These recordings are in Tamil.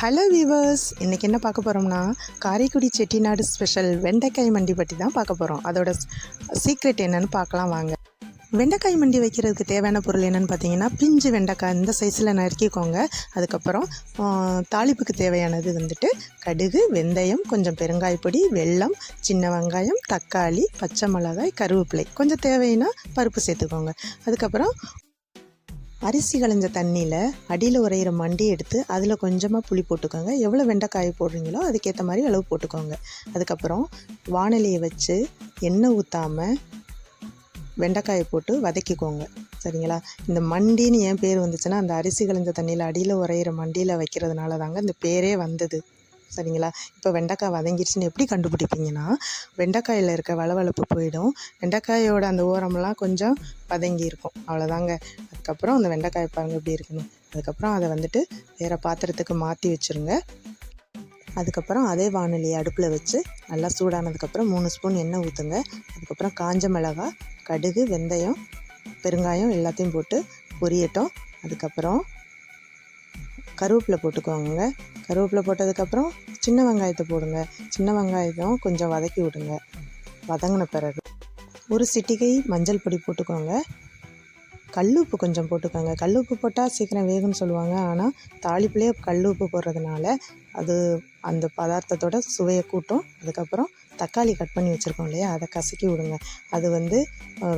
ஹலோ வீவர்ஸ் இன்றைக்கி என்ன பார்க்க போகிறோம்னா காரைக்குடி செட்டிநாடு ஸ்பெஷல் வெண்டைக்காய் மண்டி பற்றி தான் பார்க்க போகிறோம் அதோட சீக்ரெட் என்னன்னு பார்க்கலாம் வாங்க. வெண்டைக்காய் மண்டி வைக்கிறதுக்கு தேவையான பொருள் என்னென்னு பார்த்தீங்கன்னா பிஞ்சு வெண்டைக்காய் இந்த சைஸில் நறுக்கிக்கோங்க. அதுக்கப்புறம் தாளிப்புக்கு தேவையானது வந்துட்டு கடுகு வெந்தயம் கொஞ்சம் பெருங்காயப்பொடி வெல்லம் சின்ன வெங்காயம் தக்காளி பச்சை மிளகாய் கருவேப்பிலை. கொஞ்சம் தேவைன்னா பருப்பு சேர்த்துக்கோங்க. அதுக்கப்புறம் அரிசி களைஞ்ச தண்ணியில் அடியில் உரையிற மண்டி எடுத்து அதில் கொஞ்சமாக புளி போட்டுக்கோங்க. எவ்வளோ வெண்டைக்காய் போடுறீங்களோ அதுக்கேற்ற மாதிரி அளவு போட்டுக்கோங்க. அதுக்கப்புறம் வானலியை வச்சு எண்ணெய் ஊற்றாமல் வெண்டைக்காயை போட்டு வதக்கிக்கோங்க. சரிங்களா? இந்த மண்டின்னு ஏன் பேர் வந்துச்சுன்னா அந்த அரிசி களைஞ்ச தண்ணியில் அடியில் உரையிற மண்டியில் வைக்கிறதுனால தாங்க இந்த பேரே வந்தது. சரிங்களா? இப்போ வெண்டைக்காய் வதங்கிடுச்சுன்னு எப்படி கண்டுபிடிப்பீங்கன்னா வெண்டைக்காயில் இருக்க வளவளப்பு போயிடும். வெண்டைக்காயோட அந்த ஓரமெல்லாம் கொஞ்சம் வதங்கி இருக்கும். அவ்வளோதாங்க அதுக்கப்புறம் அந்த வெண்டைக்காய் பாருங்கள் எப்படி இருக்குன்னு அதுக்கப்புறம் அதை வந்துட்டு வேறு பாத்திரத்துக்கு மாற்றி வச்சுருங்க. அதுக்கப்புறம் அதே வானொலியை அடுப்பில் வச்சு நல்லா சூடானதுக்கப்புறம் மூணு ஸ்பூன் எண்ணெய் ஊற்றுங்க அதுக்கப்புறம் காஞ்ச மிளகாய் கடுகு வெந்தயம் பெருங்காயம் எல்லாத்தையும் போட்டு பொரியட்டும். அதுக்கப்புறம் கருவேப்பிலை போட்டுக்கோங்க. கருவேப்பிலை போட்டதுக்கப்புறம் சின்ன வெங்காயத்தை போடுங்க. சின்ன வெங்காயத்தையும் கொஞ்சம் வதக்கி விடுங்க. வதங்கின பிறகு ஒரு சிட்டிகை மஞ்சள் பொடி போட்டுக்கோங்க. கல்லுப்பு கொஞ்சம் போட்டுக்கோங்க. கல்லுப்பு போட்டால் சீக்கிரம் வேகும்னு சொல்லுவாங்க. ஆனால் தாளிப்புலேயே கல்லுப்பு போடுறதுனால அது அந்த பதார்த்தத்தோட சுவையை கூட்டும். அதுக்கப்புறம் தக்காளி கட் பண்ணி வச்சுருக்கோம் இல்லையா? அதை கசக்கி விடுங்க. அது வந்து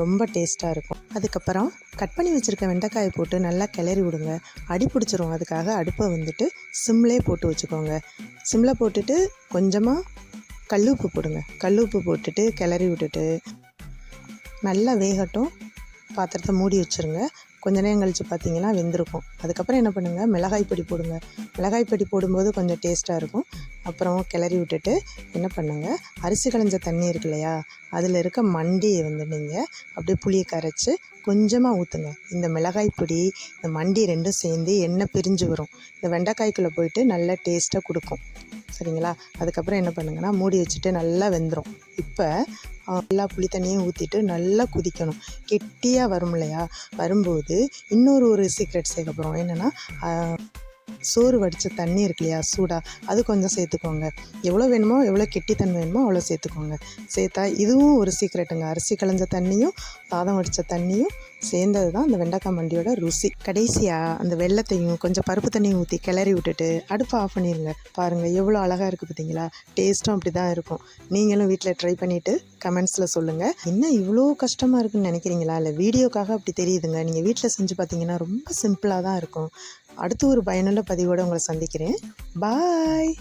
ரொம்ப டேஸ்ட்டாக இருக்கும். அதுக்கப்புறம் கட் பண்ணி வச்சுருக்க வெண்டைக்காயை போட்டு நல்லா கிளறி விடுங்க. அடி பிடிச்சிரும். அதுக்காக அடுப்பை வந்துட்டு சிம்லே போட்டு வச்சுக்கோங்க. சிம்மில் போட்டுட்டு கொஞ்சமாக கல்லுப்பு போடுங்க. கல்லுப்பு போட்டுட்டு கிளறி விட்டுட்டு நல்லா வேகட்டும். பாத்திரத்தை மூடி வச்சுருங்க. கொஞ்ச நேரம் கழித்து பார்த்தீங்கன்னா வெந்திருக்கும். அதுக்கப்புறம் என்ன பண்ணுங்கள் மிளகாய் பொடி போடுங்க. மிளகாய் பொடி போடும்போது கொஞ்சம் டேஸ்ட்டாக இருக்கும். அப்புறம் கிளறி விட்டுட்டு என்ன பண்ணுங்கள் அரிசி களைஞ்ச தண்ணி இருக்கு இல்லையா? அதில் இருக்க மண்டியை வந்து நீங்கள் அப்படியே புளியை கரைச்சி கொஞ்சமாக ஊற்றுங்க இந்த மிளகாய் பொடி இந்த மண்டி ரெண்டும் சேர்ந்து எண்ணெய் பிரிஞ்சு வரும். இந்த வெண்டைக்காய்க்குள்ளே போயிட்டு நல்ல டேஸ்ட்டாக கொடுக்கும். சரிங்களா? அதுக்கப்புறம் என்ன பண்ணுங்கன்னா மூடி வச்சுட்டு நல்லா வெந்துடும் இப்போ எல்லா புளி தண்ணியும் ஊற்றிட்டு நல்லா குதிக்கணும். கெட்டியாக வரும் இல்லையா? வரும்போது இன்னொரு ஒரு சீக்ரெட் சேர்க்க போகிறோம் என்னென்னா சோறு வடித்த தண்ணி இருக்கு இல்லையா சூடாக அது கொஞ்சம் சேர்த்துக்கோங்க. எவ்வளோ வேணுமோ எவ்வளோ கெட்டித்தன்மை வேணுமோ அவ்வளோ சேர்த்துக்கோங்க. சேர்த்தா இதுவும் ஒரு சீக்ரெட்டுங்க அரிசி களைஞ்ச தண்ணியும் சாதம் வடித்த தண்ணியும் சேர்ந்தது தான் அந்த வெண்டைக்காய் மண்டியோட ருசி. கடைசியாக அந்த வெள்ளத்தையும் கொஞ்சம் பருப்பு தண்ணியும் ஊற்றி கிளறி விட்டுட்டு அடுப்பை ஆஃப் பண்ணிடுங்க பாருங்கள் எவ்வளோ அழகாக இருக்குது பார்த்தீங்களா டேஸ்ட்டும் அப்படி தான் இருக்கும். நீங்களும் வீட்டில் ட்ரை பண்ணிவிட்டு கமெண்ட்ஸில் சொல்லுங்கள் என்ன இவ்வளோ கஷ்டமாக இருக்குன்னு நினைக்கிறீங்களா? இல்லை வீடியோக்காக அப்படி தெரியுதுங்க. நீங்கள் வீட்டில் செஞ்சு பார்த்தீங்கன்னா ரொம்ப சிம்பிளாக தான் இருக்கும். அடுத்து ஒரு பயனுள்ள பதிவோடு உங்களை சந்திக்கிறேன். பாய்